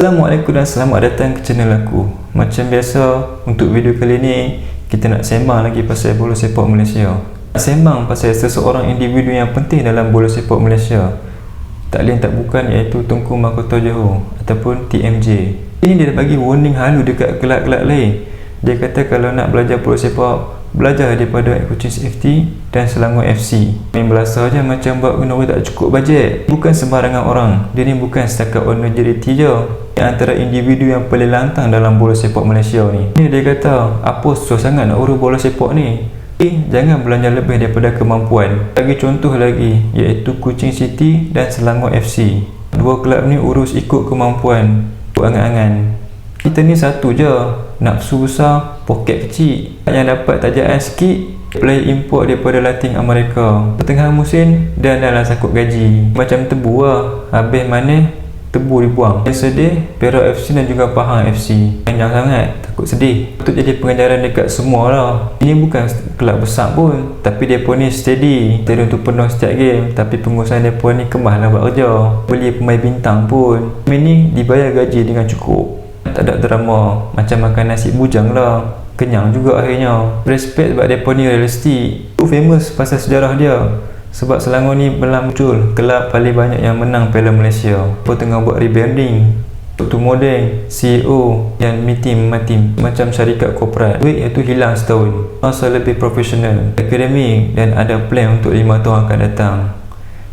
Assalamualaikum dan selamat datang ke channel aku. Macam biasa, untuk video kali ni Kita nak sembang lagi pasal bola sepak Malaysia. Nak sembang pasal seseorang individu yang penting dalam bola sepak Malaysia. Tak lain tak bukan iaitu Tunku Makoto Johor Ataupun TMJ Ini dia dah bagi warning halu dekat kelab-kelab lain Dia kata kalau nak belajar bola sepak belajar daripada Kuching FT dan Selangor FC main berasa je macam buat guna tak cukup bajet. Bukan sembarangan orang. Dia ni bukan setakat owner JDT je. Di antara individu yang paling lantang dalam bola sepak Malaysia ni. Ni dia kata apa susah sangat nak urus bola sepak ni? Eh jangan belanja lebih daripada kemampuan. Bagi contoh lagi iaitu Kuching City dan Selangor FC dua kelab ni urus ikut kemampuan. Angan-angan kita ni satu je. Nafsu besar poket kecil. Yang dapat tajaan sikit play import daripada Latin Amerika tengah musim dan dalam sakut gaji. Macam tebu lah. Habis mana tebu dibuang. Yang sedih Perak FC dan juga Pahang FC panjang sangat takut sedih. Untuk jadi pengajaran dekat semua lah. Ini bukan kelab besar pun tapi pun ni steady. Jadi untuk penuh setiap game tapi dia pun ni kemah lah buat kerja. Beli pemain bintang pun. Pemain ni dibayar gaji dengan cukup tak ada drama. Macam makan nasi bujang lah. Kenyang juga akhirnya. Respect sebab pun ni realistik. Tu famous pasal sejarah dia. Sebab Selangor ni belah muncul. Kelab paling banyak yang menang Piala Malaysia. Apa tengah buat rebranding. Dr. Modeng, CEO dan meeting matim macam syarikat korporat. Duit itu hilang setahun. Masa lebih profesional akademik dan ada plan untuk 5 tahun akan datang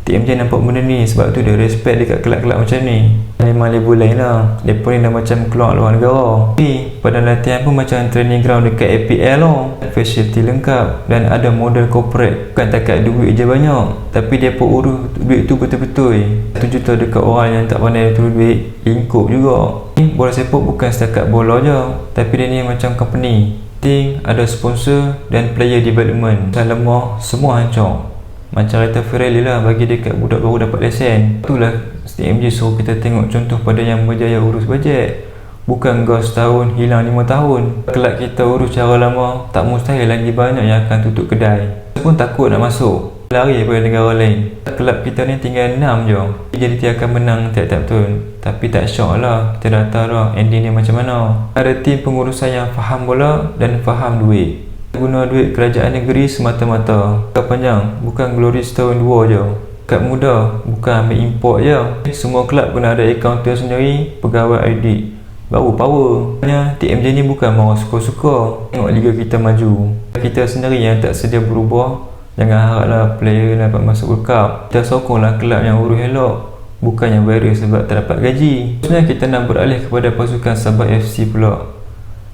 TMJ nampak benda ni sebab tu dia respect dekat kelab-kelab macam ni. Memang level lain lah. Pun ni dah macam keluar luar negara. Tapi pada latihan pun macam training ground dekat APL lah facility lengkap dan ada model corporate. Bukan takat duit je banyak. Tapi dia pun urus duit tu betul-betul. Satu juta dekat orang yang tak pandai turun duit lingkup juga. Ni bola sepak bukan setakat bola je. Tapi dia ni macam company. Ting ada sponsor dan player development. Dan lemah semua hancur macam kata Ferrari lah bagi dekat budak baru dapat lesen. Itulah STMJ suruh kita tengok contoh pada yang berjaya urus bajet. Bukan gas tahun hilang lima tahun. Kelak kita urus cara lama tak mustahil lagi banyak yang akan tutup kedai. Pun takut nak masuk. Lari daripada negara lain. Kelab kita ni tinggal enam je jadi dia akan menang tiap-tiap tahun. Tapi tak syok lah kita dah tahu lah ending dia macam mana. Ada tim pengurusan yang faham bola dan faham duit guna duit kerajaan negeri semata-mata. Kad panjang bukan glory setahun dua je. Kad muda bukan ambil import je. Semua kelab kena ada accountant sendiri pegawai ID baru power. Hanya TMJ ni bukan mau suka-suka. Tengok liga kita maju. Kita sendiri yang tak sedia berubah. Jangan haraplah player dapat masuk World Cup kita sokonglah kelab yang urus elok. Bukan yang virus sebab tak dapat gaji. Sebenarnya kita nak beralih kepada pasukan Sabah FC pula.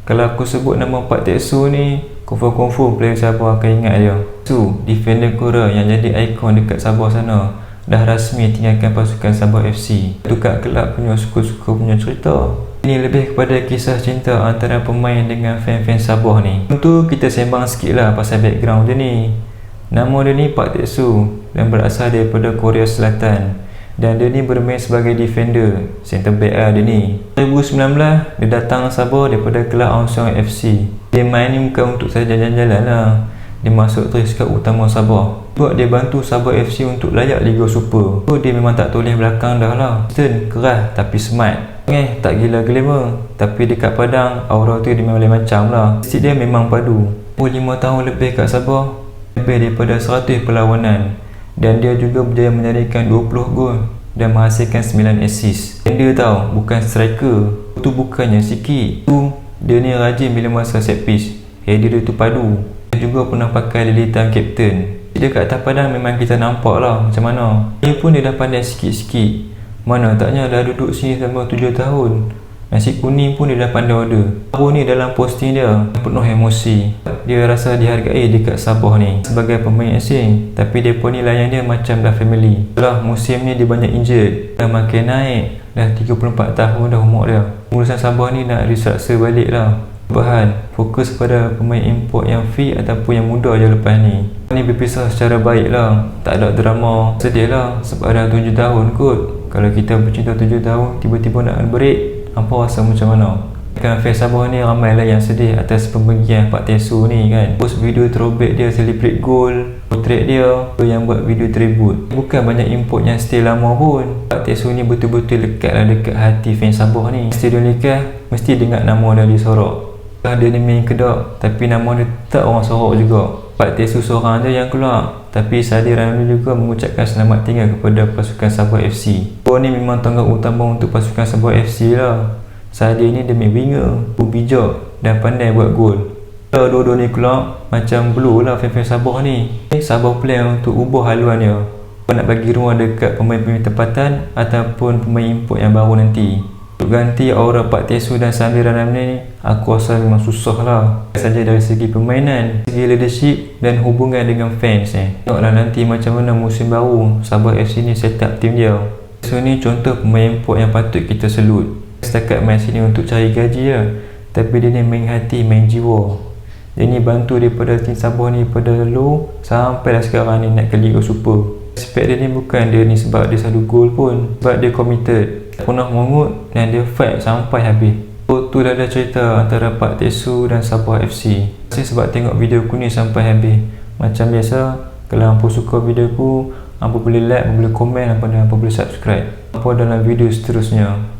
Kalau aku sebut nama Pak Teksu ni Confirm-confirm player Sabah akan ingat dia. Su, defender Korea yang jadi ikon dekat Sabah sana. Dah rasmi tinggalkan pasukan Sabah FC Tukar kelab punya suka-suka punya cerita. Ini lebih kepada kisah cinta antara pemain dengan fan-fan Sabah ni. Tentu kita sembang sikit lah pasal background dia ni. Nama dia ni Pak Teksu Dan berasal daripada Korea Selatan dan dia ni bermain sebagai defender. Center back lah dia ni. 2019 dia datang Sabah daripada kelab Aung Siong FC dia main ni bukan untuk saja jalan-jalan lah. Dia masuk teriskap utama Sabah. Buat dia bantu Sabah FC untuk layak Liga Super. So dia memang tak toleh belakang dah lah. Stern keras tapi smart. Eh tak gila glamour. Tapi dekat Padang aura tu dia memang macam lah. Stik dia memang padu. 5 tahun lebih kat Sabah lebih daripada 100 perlawanan dan dia juga berjaya menyarikan 20 gol dan menghasilkan 9 assist. Dia tahu bukan striker tu bukannya sikit. Tu dia ni rajin bila masa set piece. Header dia tu padu. Dia juga pernah pakai lilitan captain. Dia kat atas padang memang kita nampak lah macam mana. Dia pun dia dah pandai sikit-sikit. Mana taknya dah duduk sini selama 7 tahun. Nasi kuning pun dia dah pandai order. Baru ni dalam posting dia Penuh emosi Dia rasa dihargai dekat Sabah ni Sebagai pemain asing. Tapi dia pun ni layan dia macam dah family. Setelah musim ni dia banyak injured. Dah makin naik. Dah 34 tahun dah umur dia. Urusan Sabah ni nak restructure balik lah. Bahan Fokus pada pemain import yang fit Ataupun yang muda je lepas ni. Ni berpisah secara baik lah. Tak ada drama Sedih lah. Sebab dah 7 tahun kot. Kalau kita bercinta 7 tahun Tiba-tiba nak break Hampa rasa macam mana? Kan Sabah ni ramai lah yang sedih atas pembagian Pak Tesu ni kan. Post video throwback dia celebrate goal Portrait dia yang buat video tribute. Bukan banyak import yang stay lama pun. Pak Tesu ni betul-betul lekat lah dekat hati fans Sabah ni. Studio nikah mesti dengar nama dia disorok dia ni main kedok tapi nama dia tak orang sorok juga. Pak Tesu seorang je yang keluar tapi Sadir Ramli juga mengucapkan selamat tinggal kepada pasukan Sabah FC Kau ni memang tangga utama untuk pasukan Sabah FC lah Sadir ni demi winger, bijak dan pandai buat gol. Dua-dua ni keluar macam blue lah fan-fan Sabah ni. Sabah plan untuk ubah haluan dia. Kau nak bagi ruang dekat pemain-pemain tempatan ataupun pemain import yang baru nanti. Untuk ganti aura Pak Tesu dan Samir Ranam ni aku rasa memang susah lah. Saja dari segi permainan segi leadership dan hubungan dengan fans eh. tengoklah nanti macam mana musim baru Sabah FC ni set up tim dia. So ni contoh pemain import yang patut kita selut setakat main sini untuk cari gaji lah tapi dia ni main hati main jiwa. Dia ni bantu daripada tim Sabah ni pada low sampai dah sekarang ni nak ke Liga Super. Spek dia ni bukan dia ni sebab dia selalu gol pun. Sebab dia committed. Tak pernah mengut dan dia fight sampai habis. So tu dah ada cerita antara Pak Tesu dan Sabah FC kasih sebab tengok video aku ni sampai habis. Macam biasa Kalau hampa suka video aku Hampa boleh like, boleh komen, hampa boleh subscribe. Hampa dalam video seterusnya